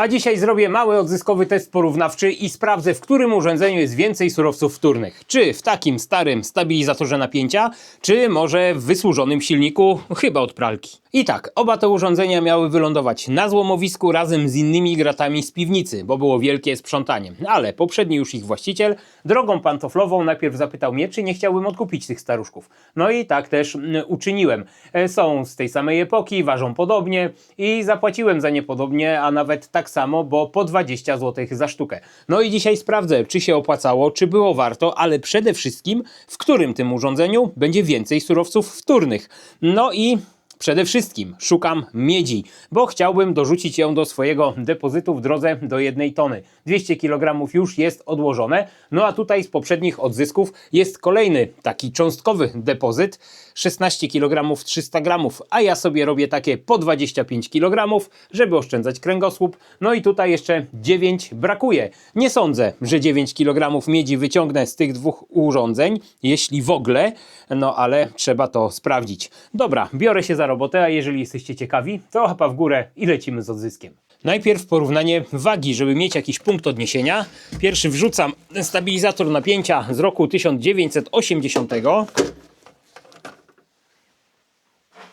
A dzisiaj zrobię mały odzyskowy test porównawczy i sprawdzę, w którym urządzeniu jest więcej surowców wtórnych. Czy w takim starym stabilizatorze napięcia, czy może w wysłużonym silniku, chyba od pralki. I tak, oba te urządzenia miały wylądować na złomowisku razem z innymi gratami z piwnicy, bo było wielkie sprzątanie. Ale poprzedni już ich właściciel drogą pantoflową najpierw zapytał mnie, czy nie chciałbym odkupić tych staruszków. No i tak też mm, uczyniłem. E, Są z tej samej epoki, ważą podobnie i zapłaciłem za nie podobnie, a nawet tak samo, bo po 20 zł za sztukę. No i dzisiaj sprawdzę, czy się opłacało, czy było warto, ale przede wszystkim, w którym tym urządzeniu będzie więcej surowców wtórnych. No i Przede wszystkim szukam miedzi, bo chciałbym dorzucić ją do swojego depozytu w drodze do jednej tony. 200 kg już jest odłożone, no a tutaj z poprzednich odzysków jest kolejny taki cząstkowy depozyt. 16 kg 300 g, a ja sobie robię takie po 25 kg, żeby oszczędzać kręgosłup. No i tutaj jeszcze 9 brakuje. Nie sądzę, że 9 kg miedzi wyciągnę z tych dwóch urządzeń, jeśli w ogóle, no ale trzeba to sprawdzić. Dobra, biorę się za robotę, a jeżeli jesteście ciekawi, to łapa w górę i lecimy z odzyskiem. Najpierw porównanie wagi, żeby mieć jakiś punkt odniesienia. Pierwszy wrzucam stabilizator napięcia z roku 1980.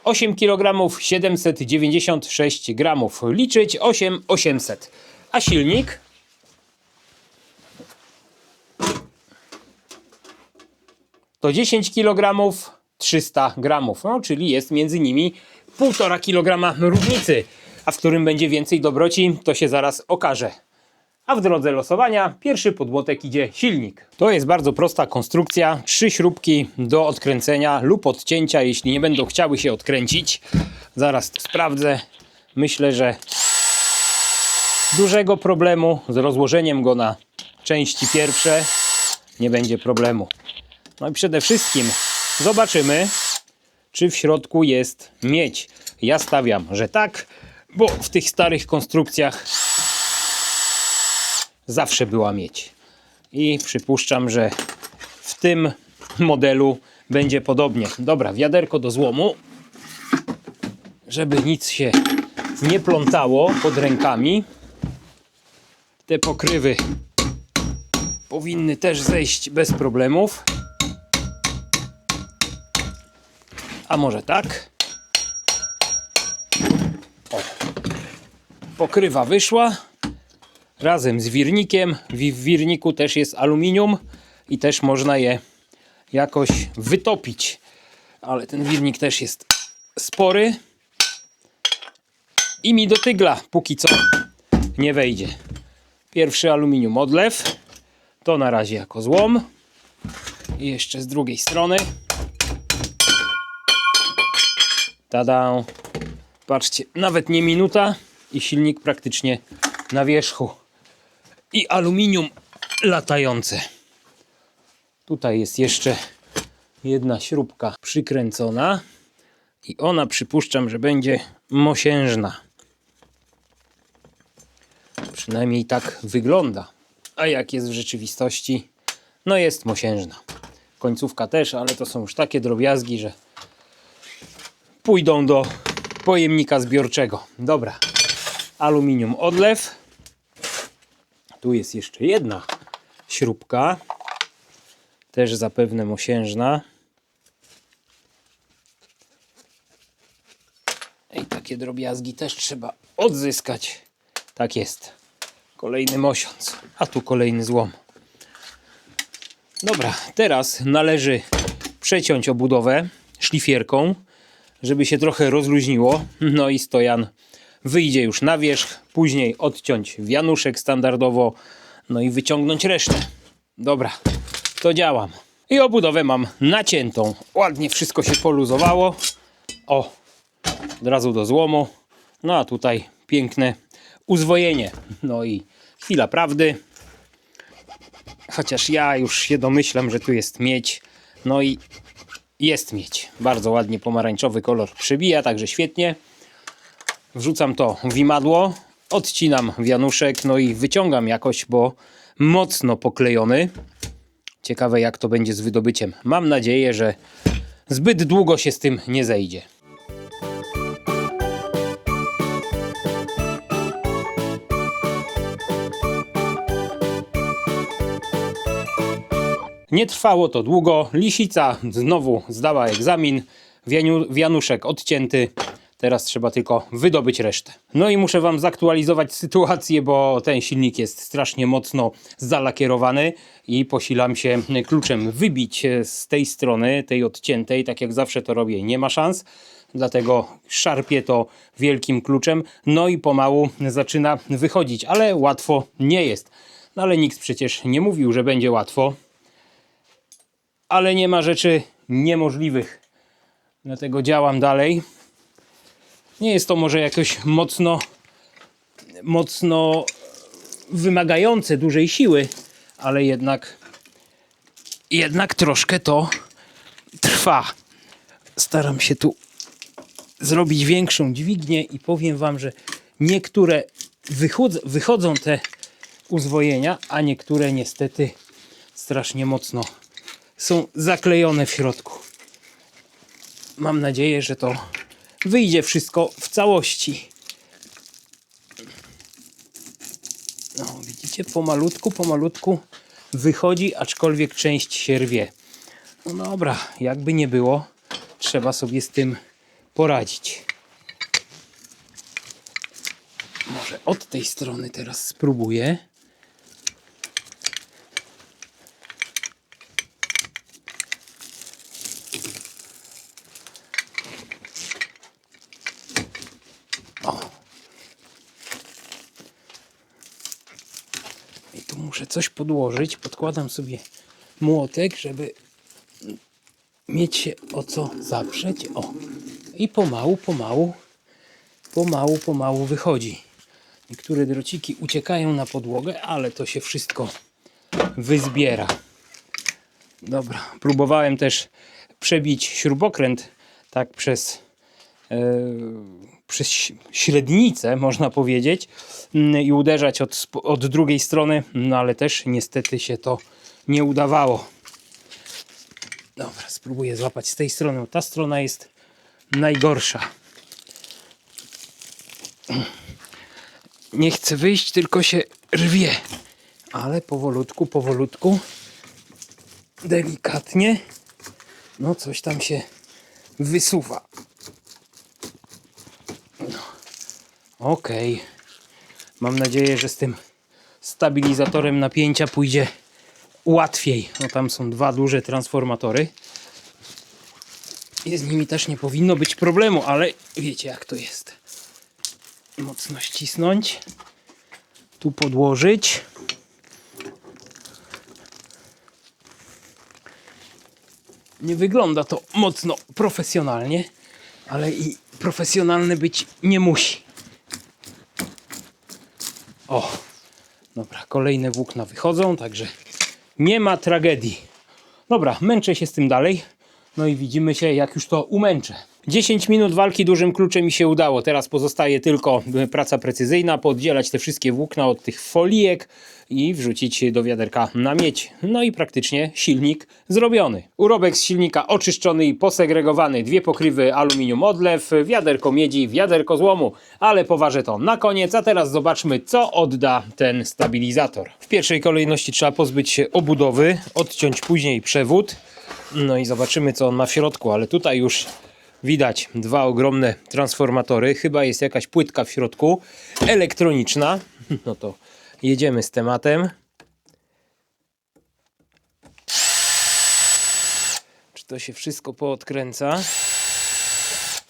8 kg 796 gramów. Liczyć 8800. A silnik to 10 kg 300 gramów, no, czyli jest między nimi 1,5 kg różnicy. A w którym będzie więcej dobroci, to się zaraz okaże. A w drodze losowania pierwszy podłotek idzie silnik. To jest bardzo prosta konstrukcja. Trzy śrubki do odkręcenia lub odcięcia, jeśli nie będą chciały się odkręcić. Zaraz to sprawdzę. Myślę, że dużego problemu z rozłożeniem go na części pierwsze nie będzie problemu. No i przede wszystkim zobaczymy, czy w środku jest miedź. Ja stawiam, że tak, bo w tych starych konstrukcjach zawsze była miedź. I przypuszczam, że w tym modelu będzie podobnie. Dobra, wiaderko do złomu, żeby nic się nie plątało pod rękami. Te pokrywy powinny też zejść bez problemów. A może tak? O. Pokrywa wyszła razem z wirnikiem. W wirniku też jest aluminium i też można je jakoś wytopić. Ale ten wirnik też jest spory i mi do tygla póki co nie wejdzie. Pierwszy aluminium odlew. To na razie jako złom. I jeszcze z drugiej strony. Tada! Patrzcie, nawet nie minuta i silnik praktycznie na wierzchu. I aluminium latające. Tutaj jest jeszcze jedna śrubka przykręcona i ona przypuszczam, że będzie mosiężna. Przynajmniej tak wygląda. A jak jest w rzeczywistości? No jest mosiężna. Końcówka też, ale to są już takie drobiazgi, że pójdą do pojemnika zbiorczego. Dobra. Aluminium odlew. Tu jest jeszcze jedna śrubka. Też zapewne mosiężna. I takie drobiazgi też trzeba odzyskać. Tak jest. Kolejny mosiąc. A tu kolejny złom. Dobra, teraz należy przeciąć obudowę szlifierką, żeby się trochę rozluźniło. No i stojan wyjdzie już na wierzch. Później odciąć wianuszek standardowo, no i wyciągnąć resztę. Dobra, to działam. I obudowę mam naciętą. Ładnie wszystko się poluzowało. O, od razu do złomu. No a tutaj piękne uzwojenie. No i chwila prawdy. Chociaż ja już się domyślam, że tu jest miedź. No i jest miedź. Bardzo ładnie pomarańczowy kolor przybija, także świetnie. Wrzucam to w imadło, odcinam wianuszek, no i wyciągam jakoś, bo mocno poklejony. Ciekawe jak to będzie z wydobyciem. Mam nadzieję, że zbyt długo się z tym nie zejdzie. Nie trwało to długo. Lisica znowu zdała egzamin. Wianu, wianuszek odcięty. Teraz trzeba tylko wydobyć resztę. No i muszę Wam zaktualizować sytuację, bo ten silnik jest strasznie mocno zalakierowany i posilam się kluczem wybić z tej strony, tej odciętej, tak jak zawsze to robię. Nie ma szans, dlatego szarpię to wielkim kluczem. No i pomału zaczyna wychodzić, ale łatwo nie jest. No ale nikt przecież nie mówił, że będzie łatwo. Ale nie ma rzeczy niemożliwych. Dlatego działam dalej. Nie jest to może jakoś mocno, mocno wymagające dużej siły, ale jednak, jednak troszkę to trwa. Staram się tu zrobić większą dźwignię i powiem Wam, że niektóre wychodzą, wychodzą te uzwojenia, a niektóre niestety strasznie mocno są zaklejone w środku. Mam nadzieję, że to wyjdzie wszystko w całości. No, widzicie, pomalutku, pomalutku wychodzi, aczkolwiek część się rwie. No dobra, jakby nie było, trzeba sobie z tym poradzić. Może od tej strony teraz spróbuję. I tu muszę coś podłożyć. Podkładam sobie młotek, żeby mieć się o co zaprzeć. O. I pomału, pomału, pomału, pomału wychodzi. Niektóre drociki uciekają na podłogę, ale to się wszystko wyzbiera. Dobra, próbowałem też przebić śrubokręt tak przez przez ś- średnicę, można powiedzieć, mm, i uderzać od, od drugiej strony, no ale też niestety się to nie udawało. Dobra, spróbuję złapać z tej strony. Ta strona jest najgorsza. Nie chcę wyjść, tylko się rwie. Ale powolutku, powolutku, delikatnie, no coś tam się wysuwa. Okej. Mam nadzieję, że z tym stabilizatorem napięcia pójdzie łatwiej. No tam są dwa duże transformatory. I z nimi też nie powinno być problemu, ale wiecie jak to jest. Mocno ścisnąć. Tu podłożyć. Nie wygląda to mocno profesjonalnie, ale i profesjonalny być nie musi. O, dobra, kolejne włókna wychodzą, także nie ma tragedii. Dobra, męczę się z tym dalej. No i widzimy się, jak już to umęczę. 10 minut walki dużym kluczem mi się udało. Teraz pozostaje tylko e, praca precyzyjna, poddzielać te wszystkie włókna od tych folijek i wrzucić do wiaderka na miedź. No i praktycznie silnik zrobiony. Urobek z silnika oczyszczony i posegregowany. Dwie pokrywy aluminium odlew, wiaderko miedzi, wiaderko złomu. Ale poważę to na koniec, a teraz zobaczmy, co odda ten stabilizator. W pierwszej kolejności trzeba pozbyć się obudowy, odciąć później przewód. No i zobaczymy, co on ma w środku, ale tutaj już widać dwa ogromne transformatory. Chyba jest jakaś płytka w środku, elektroniczna. No to jedziemy z tematem. Czy to się wszystko poodkręca?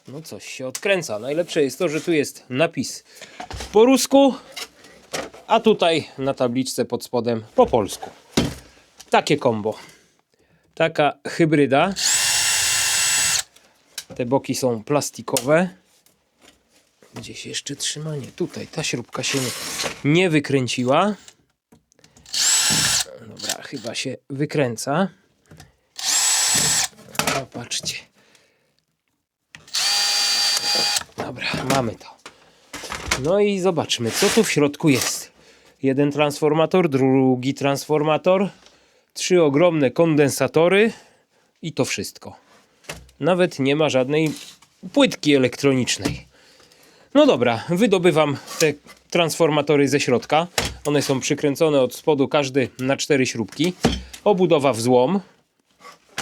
No coś się odkręca. Najlepsze jest to, że tu jest napis po rusku, a tutaj na tabliczce pod spodem po polsku. Takie kombo. Taka hybryda. Te boki są plastikowe. Gdzieś jeszcze trzymanie. Tutaj ta śrubka się nie, wykręciła. Dobra, chyba się wykręca. Zobaczcie. Dobra, mamy to. No i zobaczmy, co tu w środku jest. Jeden transformator, drugi transformator, trzy ogromne kondensatory i to wszystko. Nawet nie ma żadnej płytki elektronicznej. No dobra, wydobywam te transformatory ze środka. One są przykręcone od spodu, każdy na cztery śrubki. Obudowa w złom.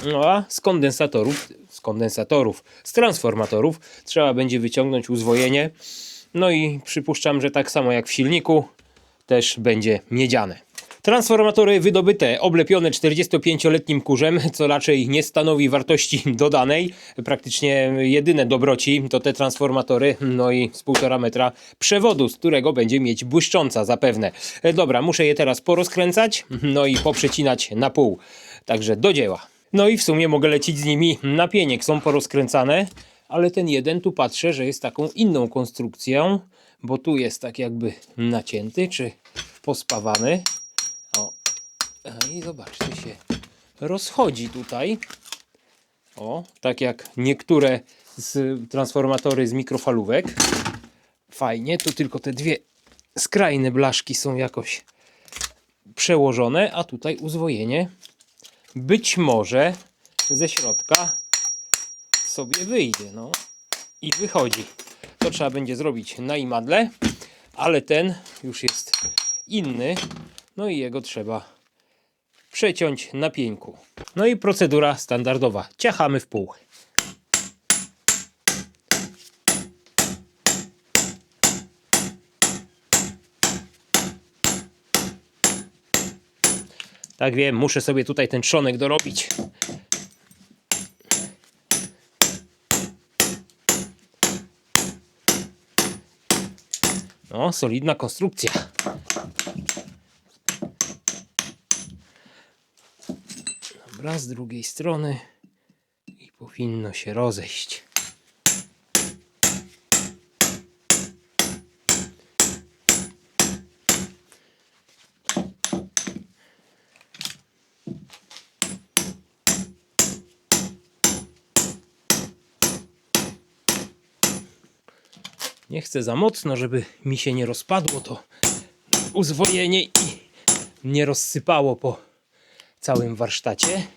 No a z kondensatorów, z kondensatorów, z transformatorów trzeba będzie wyciągnąć uzwojenie. No i przypuszczam, że tak samo jak w silniku też będzie miedziane. Transformatory wydobyte, oblepione 45-letnim kurzem, co raczej nie stanowi wartości dodanej. Praktycznie jedyne dobroci to te transformatory, no i z 1,5 metra przewodu, z którego będzie mieć błyszcząca zapewne. E, Dobra, muszę je teraz porozkręcać, no i poprzecinać na pół. Także do dzieła. No i w sumie mogę lecić z nimi na pieniek, są porozkręcane, ale ten jeden tu patrzę, że jest taką inną konstrukcją, bo tu jest tak jakby nacięty, czy pospawany. I zobaczcie się, rozchodzi tutaj. O, tak jak niektóre z transformatory z mikrofalówek. Fajnie, tu tylko te dwie skrajne blaszki są jakoś przełożone, a tutaj uzwojenie być może ze środka sobie wyjdzie, no i wychodzi. To trzeba będzie zrobić na imadle, ale ten już jest inny, no i jego trzeba przeciąć na pieńku. No i procedura standardowa. Ciachamy w pół. Tak wiem, muszę sobie tutaj ten trzonek dorobić. No, solidna konstrukcja. Dobra, z drugiej strony i powinno się rozejść. Nie chcę za mocno, żeby mi się nie rozpadło to uzwojenie i nie rozsypało po całym warsztacie.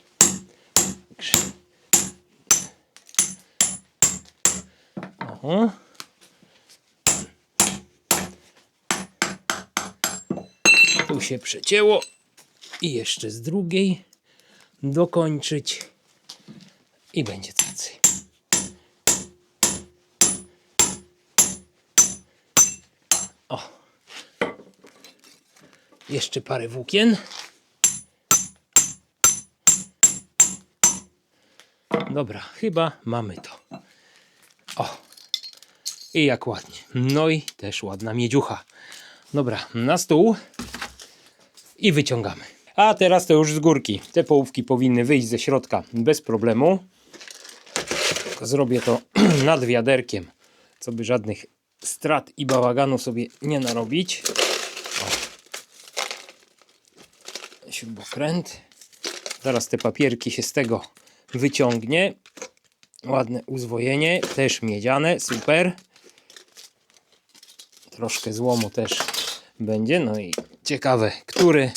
O. Tu się przecięło i jeszcze z drugiej dokończyć i będzie cacy. O. Jeszcze parę włókien. Dobra, chyba mamy to. O. I jak ładnie. No i też ładna miedziucha. Dobra, na stół i wyciągamy. A teraz to już z górki. Te połówki powinny wyjść ze środka bez problemu. Zrobię to nad wiaderkiem, co by żadnych strat i bałaganu sobie nie narobić. O. Śrubokręt. Zaraz te papierki się z tego wyciągnie. Ładne uzwojenie, też miedziane, super. Troszkę złomu też będzie. No i ciekawe, który,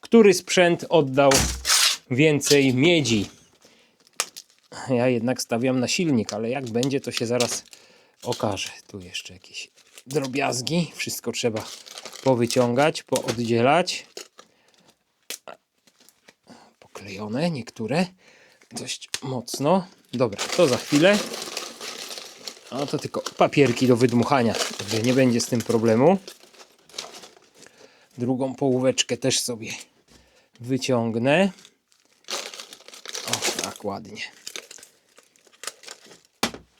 który sprzęt oddał więcej miedzi. Ja jednak stawiam na silnik, ale jak będzie, to się zaraz okaże. Tu jeszcze jakieś drobiazgi. Wszystko trzeba powyciągać, pooddzielać. Poklejone niektóre. Dość mocno. Dobra, to za chwilę. A to tylko papierki do wydmuchania, także nie będzie z tym problemu. Drugą połóweczkę też sobie wyciągnę. O, tak ładnie.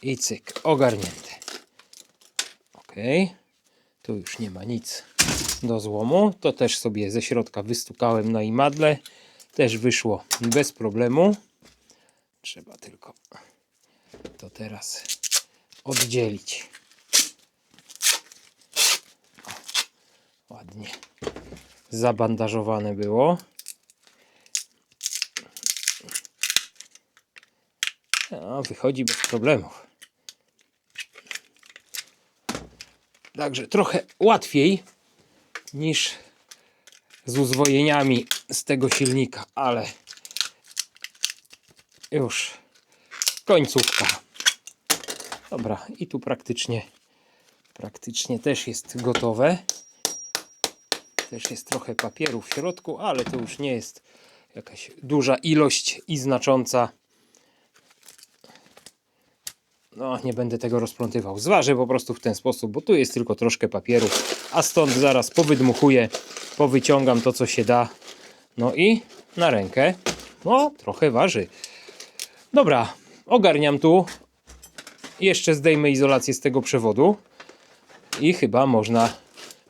I cyk, ogarnięte. Ok, tu już nie ma nic do złomu. To też sobie ze środka wystukałem na imadle. Też wyszło bez problemu. Trzeba tylko to teraz oddzielić. O, ładnie zabandażowane było. A, wychodzi bez problemów. Także trochę łatwiej niż z uzwojeniami z tego silnika, ale już końcówka. Dobra, i tu praktycznie praktycznie też jest gotowe. Też jest trochę papieru w środku, ale to już nie jest Jakaś duża ilość i znacząca. No, nie będę tego rozplątywał. Zważę po prostu w ten sposób, bo tu jest tylko troszkę papieru, a stąd zaraz powydmuchuję, powyciągam to, co się da. No i na rękę. No, trochę waży. Dobra, ogarniam tu. Jeszcze zdejmę izolację z tego przewodu i chyba można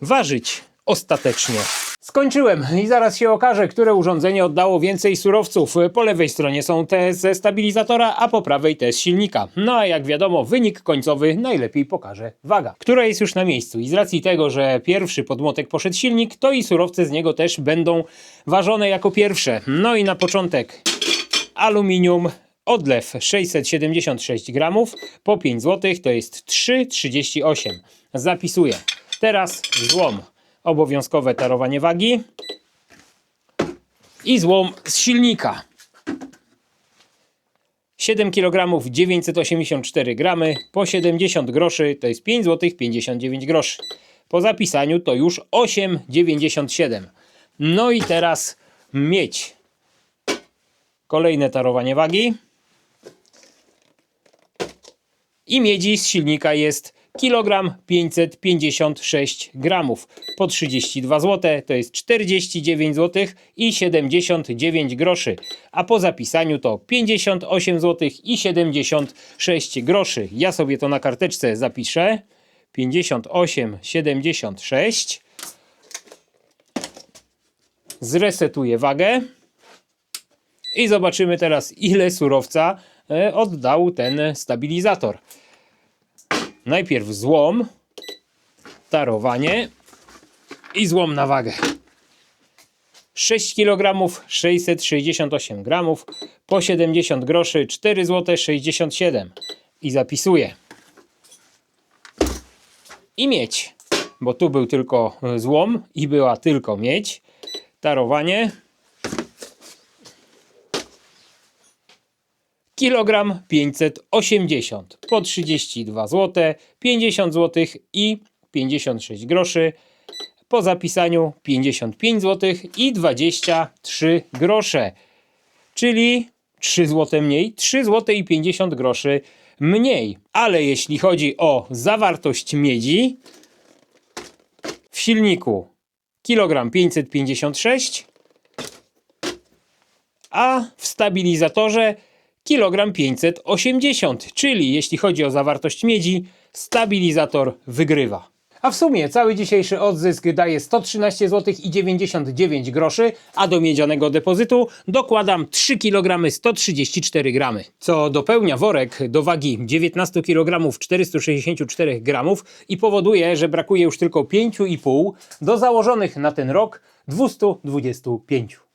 ważyć ostatecznie. Skończyłem i zaraz się okaże, które urządzenie oddało więcej surowców. Po lewej stronie są te ze stabilizatora, a po prawej te z silnika. No a jak wiadomo, wynik końcowy najlepiej pokaże waga, która jest już na miejscu. I z racji tego, że pierwszy podmłotek poszedł silnik, to i surowce z niego też będą ważone jako pierwsze. No i na początek aluminium odlew 676 gramów po 5 zł to jest 3,38. Zapisuję. Teraz złom. Obowiązkowe tarowanie wagi i złom z silnika. 7 kg 984 gramy po 70 groszy to jest 5 zł 59 groszy. Po zapisaniu to już 8,97. No i teraz miedź. Kolejne tarowanie wagi. I miedzi z silnika jest kilogram 556 gramów po 32 zł, to jest 49 zł i 79 groszy, a po zapisaniu to 58 zł i 76 groszy. Ja sobie to na karteczce zapiszę. 58, 76. Zresetuję wagę. I zobaczymy teraz, ile surowca e, oddał ten stabilizator. Najpierw złom, tarowanie i złom na wagę. 6 kg 668 gramów po 70 groszy 4 zł 67 i zapisuję. I miedź, bo tu był tylko e, złom i była tylko miedź. Tarowanie kilogram 580 po 32 zł, 50 zł i 56 groszy. Po zapisaniu 55 zł i 23 grosze. Czyli 3 zł mniej, 3 zł i 50 groszy mniej. Ale jeśli chodzi o zawartość miedzi w silniku kilogram 556 a w stabilizatorze kilogram 580, czyli jeśli chodzi o zawartość miedzi, stabilizator wygrywa. A w sumie cały dzisiejszy odzysk daje 113 zł i 99 groszy, a do miedzianego depozytu dokładam 3 kg 134 gramy, co dopełnia worek do wagi 19 kg 464 gramów i powoduje, że brakuje już tylko 5,5 do założonych na ten rok 225.